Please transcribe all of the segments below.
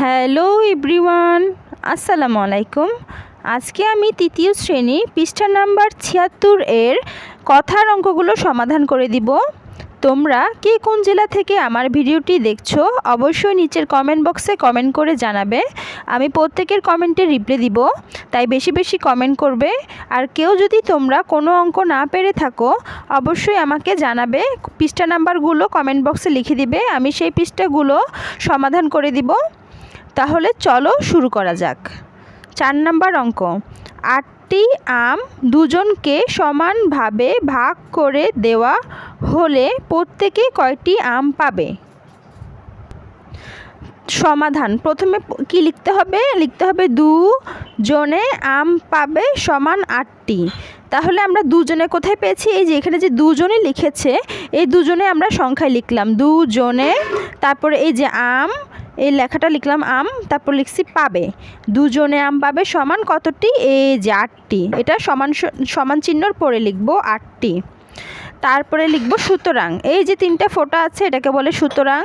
Hello everyone, আসসালামু আলাইকুম। আজকে আমি তৃতীয় শ্রেণি পৃষ্ঠা নাম্বার ছিয়াত্তর এর কথার অঙ্কগুলো সমাধান করে দিব। তোমরা কে কোন জেলা থেকে আমার ভিডিওটি দেখছ অবশ্যই নিচের কমেন্ট বক্সে কমেন্ট করে জানাবে। আমি প্রত্যেকের কমেন্টে রিপ্লাই দিব, তাই বেশি বেশি কমেন্ট করবে। আর কেউ যদি তোমরা কোনো অঙ্ক না পেরে থাকো, অবশ্যই আমাকে জানাবে, পৃষ্ঠা নাম্বারগুলো কমেন্ট বক্সে লিখে দিবে, আমি সেই পৃষ্ঠাগুলো সমাধান করে দিব। তাহলে চলো শুরু করা যাক। চার নাম্বার অঙ্ক। আটটি আম দুজনকে সমানভাবে ভাগ করে দেওয়া হলে প্রত্যেকে কয়টি আম পাবে? সমাধান। প্রথমে কি লিখতে হবে? লিখতে হবে দু জনে আম পাবে সমান আটটি। তাহলে আমরা দুজনে কোথায় পেয়েছি? এই যে এখানে যে দুজনে লিখেছে, এই দুজনে আমরা সংখ্যায় লিখলাম। দুজনে, তারপরে এই যে আম এই লেখাটা লিখলাম আম, তারপর লিখছি পাবে। দুজনে আম পাবে সমান কতটি? এই যে আটটি। এটা সমান সমান চিহ্নর পরে লিখব আটটি। তারপরে লিখব সুতরাং। এই যে তিনটা ফোটা আছে, এটাকে বলে সুতরাং।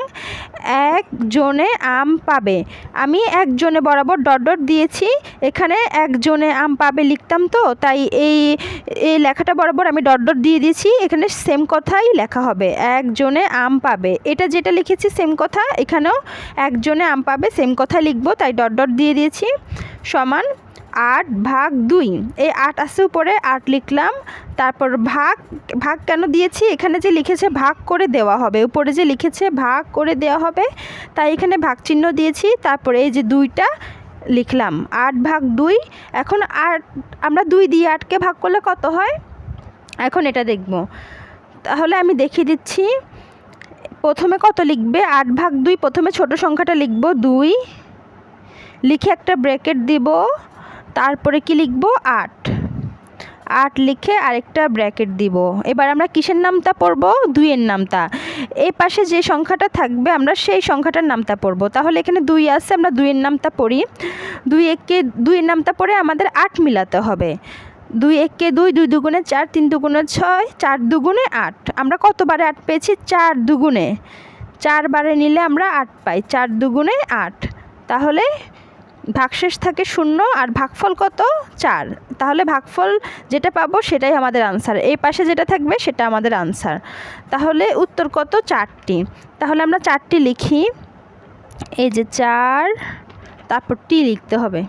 একজনে আম পাবে। আমি একজনে বরাবর ডট ডট দিয়েছি, এখানে একজনে আম পাবে লিখতাম তো, তাই এই এই লেখাটা বরাবর আমি ডট ডট দিয়ে দিয়েছি, এখানে সেম কথাই লেখা হবে, একজনে আম পাবে। এটা যেটা লিখেছি সেম কথা, এখানেও একজনে আম পাবে সেম কথা লিখব, তাই ডট ডট দিয়ে দিয়েছি, সমান আট ভাগ দুই। এই আট আছে উপরে, আট লিখলাম। তারপর ভাগ ভাগ কেন দিয়েছি? এখানে যে লিখেছে ভাগ করে দেওয়া হবে, উপরে যে লিখেছে ভাগ করে দেওয়া হবে, তাই এখানে ভাগ চিহ্ন দিয়েছি। তারপরে এই যে দুইটা লিখলাম, আট ভাগ দুই। এখন আট, আমরা দুই দিয়ে আটকে ভাগ করলে কত হয়? এখন এটা দেখব। তাহলে আমি দেখিয়ে দিচ্ছি। প্রথমে কত লিখবে? আট ভাগ দুই, প্রথমে ছোট সংখ্যাটা লিখব দুই। লিখে একটা ব্র্যাকেট দিব। তারপরে কি লিখব? আট। আট লিখে আরেকটা ব্র্যাকেট দিব। এবার আমরা কিসের নামটা পড়ব? দুইয়ের নামটা এই পাশে যে সংখ্যাটা থাকবে, আমরা সেই সংখ্যাটার নামটা পড়ব। তাহলে এখানে দুই আছে, আমরা দুইয়ের নামটা পড়ি। দুই এককে দুইয়ের নামটা পড়ে আমাদের আট মিলাতে হবে। দুই এককে দুই দুই দুগুণে চার, তিন দুগুণে ছয়, চার দুগুণে আট। আমরা কতবারে আট পেয়েছি? চার দুগুণে। চারবারে নিলে আমরা আট পাই। চার দুগুণে আট। তাহলে ভাগশেষ থাকে শূন্য আর ভাগফল কত? চার। তাহলে ভাগফল যেটা পাবো সেটাই আমাদের আনসার এই পাশে যেটা থাকবে সেটা আমাদের আনসার তাহলে উত্তর কত? চারটি। তাহলে আমরা চারটি লিখি। এই যে চার, তারপর টি লিখতে হবে।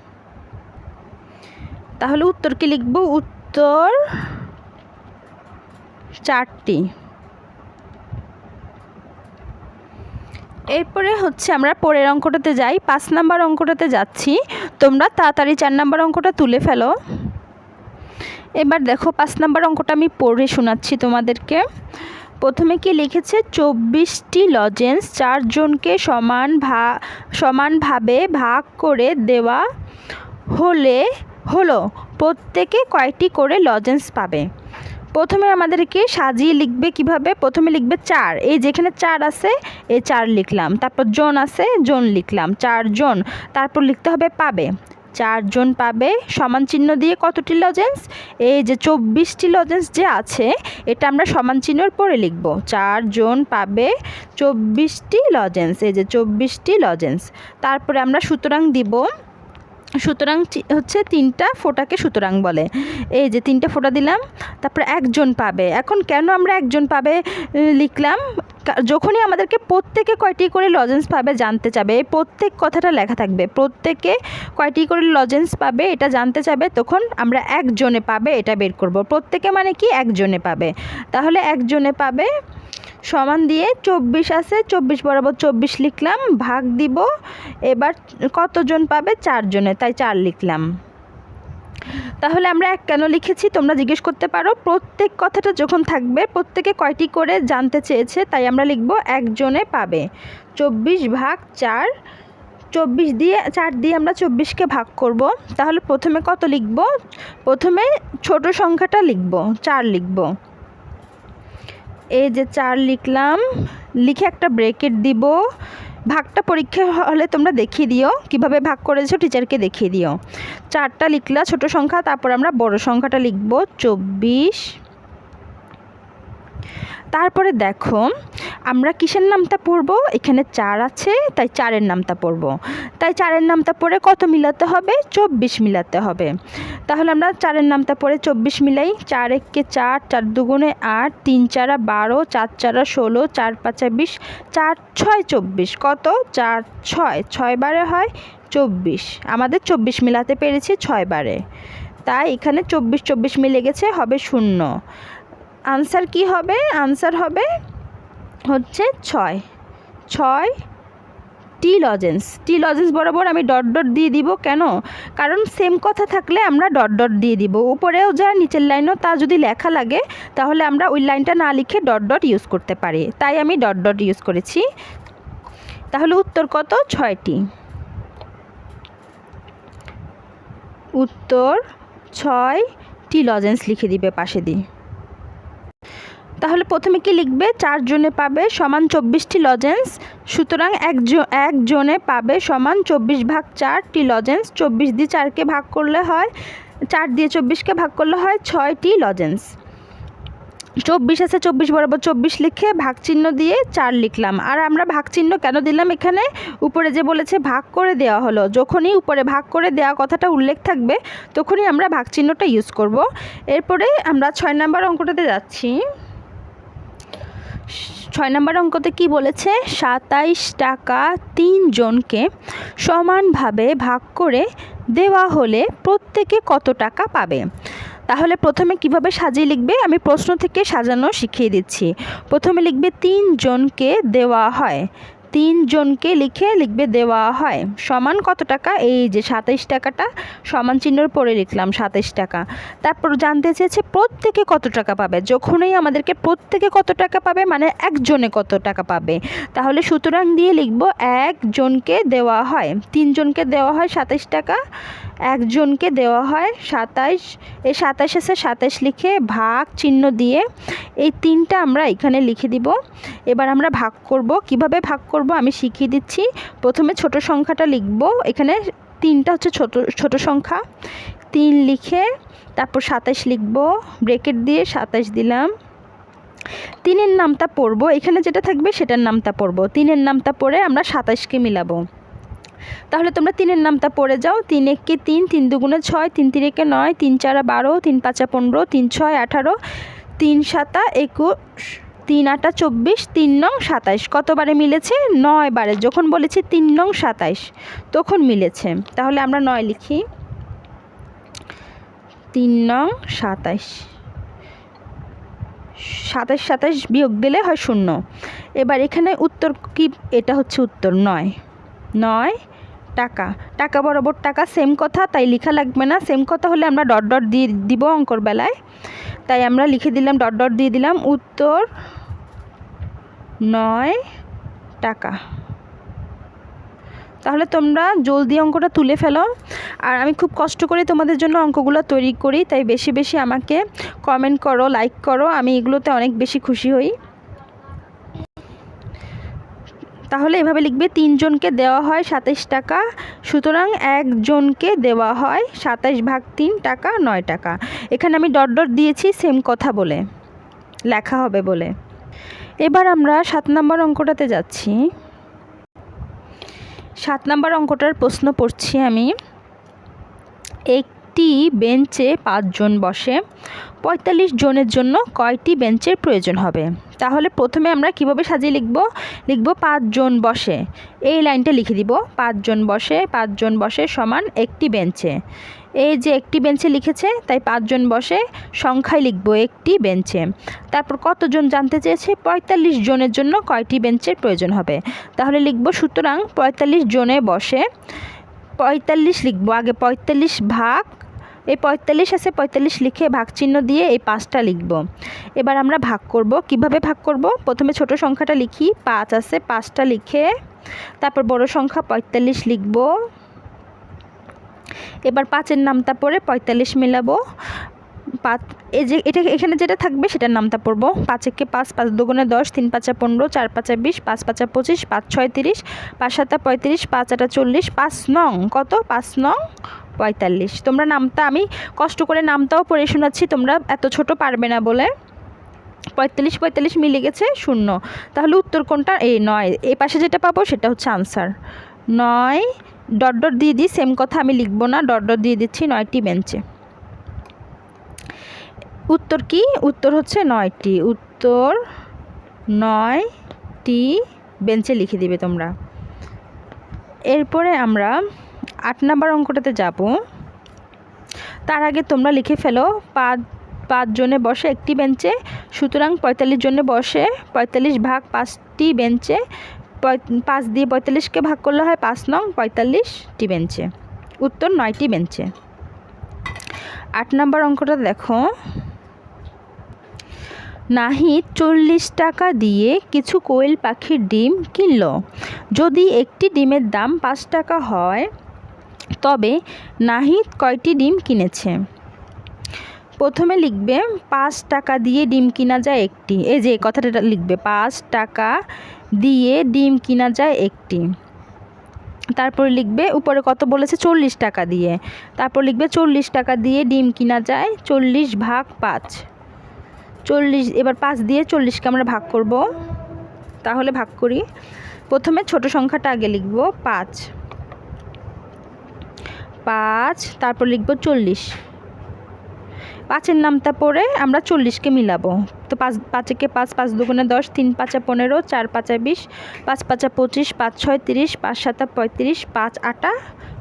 তাহলে উত্তর কি লিখব? উত্তর চারটি। এরপরে হচ্ছে আমরা পরের অঙ্কটাতে যাই। পাঁচ নাম্বার অঙ্কটাতে যাচ্ছি। তোমরা তাড়াতাড়ি চার নাম্বার অঙ্কটা তুলে ফেলো। এবার দেখো, পাঁচ নাম্বার অঙ্কটা আমি পড়ে শোনাচ্ছি তোমাদেরকে। প্রথমে কি লিখেছে? চব্বিশটি লজেন্স চারজনকে সমান ভা, সমানভাবে ভাগ করে দেওয়া হলে, হলো, প্রত্যেকে কয়টি করে লজেন্স পাবে? প্রথমে আমাদেরকে সাজিয়ে লিখবে কীভাবে? প্রথমে লিখবে চার। এই যেখানে চার আছে, এই চার লিখলাম। তারপর জন আছে, জন লিখলাম। চারজন তারপর লিখতে হবে পাবে। চারজন পাবে। সমান চিহ্ন দিয়ে কতটি লজেন্স এই যে চব্বিশটি লজেন্স যে আছে, এটা আমরা সমান চিহ্নর পরে লিখব। চারজন পাবে চব্বিশটি লজেন্স এই যে চব্বিশটি লজেন্স তারপরে আমরা সুতরাং দিব সুতরাং হচ্ছে তিনটা ফোঁটাকে সুতরাং বলে। এই যে তিনটা ফোঁটা দিলাম, তারপরে একজন পাবে। এখন কেন আমরা একজন পাবে লিখলাম যখনই আমাদেরকে প্রত্যেকে কয়টি করে লজেন্স পাবে জানতে চাবে। এই প্রত্যেক কথাটা লেখা থাকবে। প্রত্যেকে কয়টি করে লজেন্স পাবে, এটা জানতে চাবে, তখন আমরা একজনে পাবে, এটা বের করব। প্রত্যেকে মানে কি? একজনে পাবে। তাহলে একজনে পাবে সমান দিয়ে চব্বিশ আছে, চব্বিশ বরাবর চব্বিশ লিখলাম, ভাগ দিব, এবার কতজন পাবে? চারজনে, তাই চার লিখলাম। তাহলে আমরা এক কেন লিখেছি? তোমরা জিজ্ঞেস করতে পারো। প্রত্যেক কথাটা যখন থাকবে, প্রত্যেকে কয়টি করে জানতে চেয়েছে, তাই আমরা লিখব একজনে পাবে। চব্বিশ ভাগ চার, চব্বিশ দিয়ে, চার দিয়ে আমরা চব্বিশকে ভাগ করব। তাহলে প্রথমে কত লিখব? প্রথমে ছোট সংখ্যাটা লিখব, চার লিখব। এই যে চার লিখলাম, লিখে একটা ব্রেকেট দিব। ভাগটা পরীক্ষা হলে তোমরা দেখিয়ে দিও, কীভাবে ভাগ করেছ টিচারকে দেখিয়ে দিও। চারটা লিখলা, ছোট সংখ্যা, তারপর আমরা বড় সংখ্যাটা লিখব, চব্বিশ। তারপরে দেখো, আমরা কিসের নামটা পড়ব? এখানে চার আছে, তাই চারের নামটা পড়ব। তাই চারের নামটা পড়ে কত মিলাতে হবে? চব্বিশ মিলাতে হবে। তাহলে আমরা চারের নামটা পড়ে চব্বিশ মিলাই, চার এককে চার চার দুগুণে আট, তিন চারা বারো, চার চারা ষোলো, চার পাঁচা বিশ, চার ছয় চব্বিশ। কত? চার ছয়। ছয় বারে হয় চব্বিশ। আমাদের চব্বিশ মিলাতে পেরেছি ছয় বারে। তাই এখানে চব্বিশ চব্বিশ মিলে গেছে, হবে শূন্য। আনসার কি হবে? আনসার হবে হচ্ছে ছয়। ছয় টি লজেন্স টি লজেন্স বরাবর আমি ডট ডট দিয়ে দিব। কেন? কারণ সেম কথা থাকলে আমরা ডট ডট দিয়ে দিব। উপরেও যা, নিচের লাইনও তা যদি লেখা লাগে, তাহলে আমরা ওই লাইনটা না লিখে ডট ডট ইউজ করতে পারি। তাই আমি ডট ডট ইউজ করেছি। তাহলে উত্তর কত? ছয়টি। উত্তর ছয় টি লজেন্স লিখে দিবে পাশে দিয়ে। তাহলে প্রথমে কি লিখবে? চারজনে পাবে সমান চব্বিশটি লজেন্স সুতরাং একজন একজনে পাবে সমান চব্বিশ ভাগ চারটি লজেন্স চব্বিশ দিয়ে চারকে ভাগ করলে হয়, চার দিয়ে চব্বিশকে ভাগ করলে হয় ছয়টি লজেন্স চব্বিশ আছে, চব্বিশ বরাবর চব্বিশ লিখে ভাগ চিহ্ন দিয়ে চার লিখলাম। আর আমরা ভাগ চিহ্ন কেন দিলাম এখানে? উপরে যে বলেছে ভাগ করে দেওয়া হলো, যখনই উপরে ভাগ করে দেওয়া কথাটা উল্লেখ থাকবে, তখনই আমরা ভাগ চিহ্নটা ইউজ করব। এরপরে আমরা ছয় নাম্বার অঙ্কটাতে যাচ্ছি। ছয় নম্বর অঙ্কতে কি বলেছে? সাতাইশ টাকা তিনজনকে সমানভাবে ভাগ করে দেওয়া হলে প্রত্যেকে কত টাকা পাবে? তাহলে প্রথমে কীভাবে সাজিয়ে লিখবে? আমি প্রশ্ন থেকে সাজানো শিখিয়ে দিচ্ছি। প্রথমে লিখবে তিনজনকে দেওয়া হয়। তিনজনকে লিখে লিখবে দেওয়া হয়। সমান কত টাকা? এই যে সাতাইশ টাকাটা, সমান চিহ্নর পরে লিখলাম সাতাইশ টাকা। তারপর জানতে চেয়েছে প্রত্যেকে কত টাকা পাবে? যখনই আমাদেরকে প্রত্যেকে কত টাকা পাবে মানে একজনে কত টাকা পাবে? তাহলে সুতরাং দিয়ে লিখব একজনকে দেওয়া হয়। তিনজনকে দেওয়া হয় সাতাইশ টাকা। একজনকে দেওয়া হয় সাতাইশ, এই সাতাইশ এসে সাতাইশ লিখে ভাগ চিহ্ন দিয়ে এই তিনটা আমরা এখানে লিখে দিব। এবার আমরা ভাগ করব। কীভাবে ভাগ করব? আমি শিখিয়ে দিচ্ছি। প্রথমে ছোট সংখ্যাটা লিখব। এখানে তিনটা হচ্ছে ছোট ছোট সংখ্যা। তিন লিখে তারপর সাতাইশ লিখব। ব্রেকেট দিয়ে সাতাইশ দিলাম। তিনের নামটা পড়ব। এখানে যেটা থাকবে সেটার নামটা পড়ব। তিনের নামটা পড়ে আমরা সাতাইশকে মিলাবো। তাহলে তোমরা তিনের নামটা পড়ে যাও। তিন একে তিন তিন দুগুণে ছয়, তিন তিনেকে নয়, তিন চারা বারো, তিন পাঁচা পনেরো, তিন ছয় আঠারো, তিন সাতা একুশ, তিন আটা চব্বিশ, তিন নং সাতাইশ। কতবারে মিলেছে? নয় বারে। যখন বলেছি তিন নং সাতাইশ, তখন মিলেছে। তাহলে আমরা নয় লিখি। তিন নং সাতাইশ। সাতাশ সাতাশ বিয়োগ দিলে হয় শূন্য। এবার এখানে উত্তর কি? এটা হচ্ছে উত্তর, নয়। নয়? টাকা। টাকা বরাবর টাকা সেম কথা, তাই লেখা লাগবে না। সেম কথা হলে আমরা ডট ডট দিয়ে দিব অঙ্কর বেলায়। তাই আমরা লিখে দিলাম ডট ডট দিয়ে দিলাম, উত্তর নয় টাকা। তাহলে তোমরা জলদি অঙ্কটা তুলে ফেলো। আর আমি খুব কষ্ট করে তোমাদের জন্য অঙ্কগুলো তৈরি করি, তাই বেশি বেশি আমাকে কমেন্ট করো লাইক করো। আমি এগুলোতে অনেক বেশি খুশি হই। তাহলে এভাবে লিখবে, তিনজনকে দেওয়া হয় সাতাইশ টাকা, সুতরাং একজনকে দেওয়া হয় সাতাইশ ভাগ তিন টাকা, নয় টাকা। এখানে আমি ডট ডট দিয়েছি, সেম কথা বলে, লেখা হবে বলে। এবার আমরা সাত নম্বর অঙ্কটাতে যাচ্ছি। সাত নম্বর অঙ্কটার প্রশ্ন পড়ছি আমি। একটি বেঞ্চে পাঁচজন বসে, পঁয়তাল্লিশ জনের জন্য কয়টি বেঞ্চের প্রয়োজন হবে? তাহলে প্রথমে আমরা কীভাবে সাজিয়ে লিখব? লিখব পাঁচজন বসে। এই লাইনটা লিখে দিব। পাঁচজন বসে পাঁচজন বসে সমান একটি বেঞ্চে। এই যে একটি বেঞ্চে লিখেছে, তাই পাঁচজন বসে সংখ্যায় লিখব একটি বেঞ্চে। তারপর কতজন জানতে চেয়েছে? পঁয়তাল্লিশ জনের জন্য কয়টি বেঞ্চের প্রয়োজন হবে? তাহলে লিখব সুতরাং পঁয়তাল্লিশ জনে বসে, পঁয়তাল্লিশ লিখব। আগে পঁয়তাল্লিশ ভাগ এই পঁয়তাল্লিশ আছে, পঁয়তাল্লিশ লিখে ভাগ চিহ্ন দিয়ে এই পাঁচটা লিখব। এবার আমরা ভাগ করব। কীভাবে ভাগ করব? প্রথমে ছোট সংখ্যাটা লিখি। পাঁচ আছে, পাঁচটা লিখে তারপর বড় সংখ্যা পঁয়তাল্লিশ লিখব। এবার পাঁচের নামটা পরে পঁয়তাল্লিশ মেলাবো। পাঁচ, এই যে এটা এখানে যেটা থাকবে সেটার নামটা পড়ব। পাঁচ একে পাঁচ পাঁচ দুগুণে দশ, তিন পাঁচা পনেরো, চার পাঁচা বিশ, পাঁচ পাঁচা পঁচিশ, পাঁচ ছয় তিরিশ, পাঁচ সাতা পঁয়ত্রিশ, পাঁচ আটা চল্লিশ, পাঁচ নং, কত? পাঁচ নং পঁয়তাল্লিশ। তোমরা নামটা, আমি কষ্ট করে নামটাও পড়ে শোনাচ্ছি, তোমরা এত ছোট পারবে না বলে। পঁয়তাল্লিশ পঁয়তাল্লিশ মিলে গেছে শূন্য। তাহলে উত্তর কোনটা? এই নয়। এই পাশে যেটা পাবো সেটা হচ্ছে আনসার নয়, ডট ডট দিয়ে দিই সেম কথা আমি লিখব না, ডট ডট দিয়ে দিচ্ছি নয়টি বেঞ্চে উত্তর কি? উত্তর হচ্ছে নয়টি। উত্তর নয়টি বেঞ্চে লিখে দিবে তোমরা। এরপরে আমরা আট নাম্বার অঙ্কটাতে যাব। তার আগে তোমরা লিখে ফেলো, পাঁচ পাঁচজনে বসে একটি বেঞ্চে, সুতরাং পঁয়তাল্লিশ জনে বসে পঁয়তাল্লিশ ভাগ পাঁচটি বেঞ্চে পাঁচ দিয়ে পঁয়তাল্লিশকে ভাগ করলে হয় পাঁচ নং পঁয়তাল্লিশটি বেঞ্চে। উত্তর নয়টি বেঞ্চে। আট নাম্বার অঙ্কটা দেখো। নাহিদ চল্লিশ টাকা দিয়ে কিছু কোয়েল পাখির ডিম কিনল। যদি একটি ডিমের দাম পাঁচ টাকা হয়, তবে নাহিদ কয়টি ডিম কিনেছে? প্রথমে লিখবে, পাঁচ টাকা দিয়ে ডিম কিনা যায় একটি। এই যে কথাটা লিখবে, পাঁচ টাকা দিয়ে ডিম কিনা যায় একটি। তারপরে লিখবে, উপরে কত বলেছে? চল্লিশ টাকা দিয়ে। তারপর লিখবে, চল্লিশ টাকা দিয়ে ডিম কিনা যায়, চল্লিশ ভাগ পাঁচ। চল্লিশ, এবার পাঁচ দিয়ে চল্লিশকে আমরা ভাগ করব। তাহলে ভাগ করি। প্রথমে ছোট সংখ্যাটা আগে লিখব, পাঁচ। পাঁচ, তারপর লিখব চল্লিশ। পাঁচের নামটা পড়ে আমরা চল্লিশকে মিলাবো। তো পাঁচ, পাঁচেকে পাঁচ পাঁচ দুগুণে দশ, তিন পাঁচা পনেরো, চার পাঁচা বিশ, পাঁচ পাঁচা পঁচিশ, পাঁচ ছয় তিরিশ, পাঁচ সাতা পঁয়ত্রিশ, পাঁচ আটা,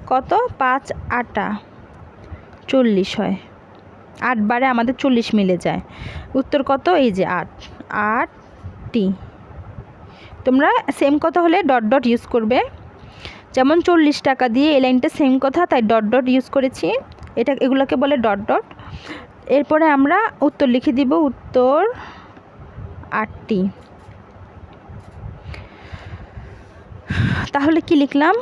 কত? পাঁচ আটা। চল্লিশ হয়। আট বারে আমাদের চল্লিশ মিলে যায়। উত্তর কত? এই যে আট। আটটি তোমরা সেম কথা হলে ডট ডট ইউজ করবে। যেমন চল্লিশ টাকা দিয়ে এই লাইনটা সেম কথা, তাই ডট ডট ইউজ করেছি। এটা এগুলোকে বলে ডট ডট এরপরে আমরা উত্তর লিখে দিব, উত্তর আটটি তাহলে কি লিখলাম?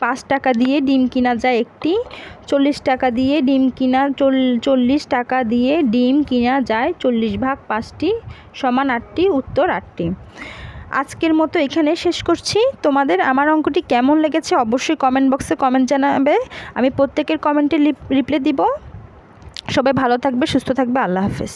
পাঁচ টাকা দিয়ে ডিম কিনা যায় একটি, চল্লিশ টাকা দিয়ে ডিম কিনা চল- চল্লিশ টাকা দিয়ে ডিম কিনা যায় চল্লিশ ভাগ পাঁচটি সমান আটটি, উত্তর আটটি। আজকের মতো এখানে শেষ করছি। তোমাদের আমার অঙ্কটি কেমন লেগেছে অবশ্যই কমেন্ট বক্সে কমেন্ট জানাবে। আমি প্রত্যেকের কমেন্টে রিপ্লাই দিব। সবাই ভালো থাকবে, সুস্থ থাকবে, আল্লাহ হাফেজ।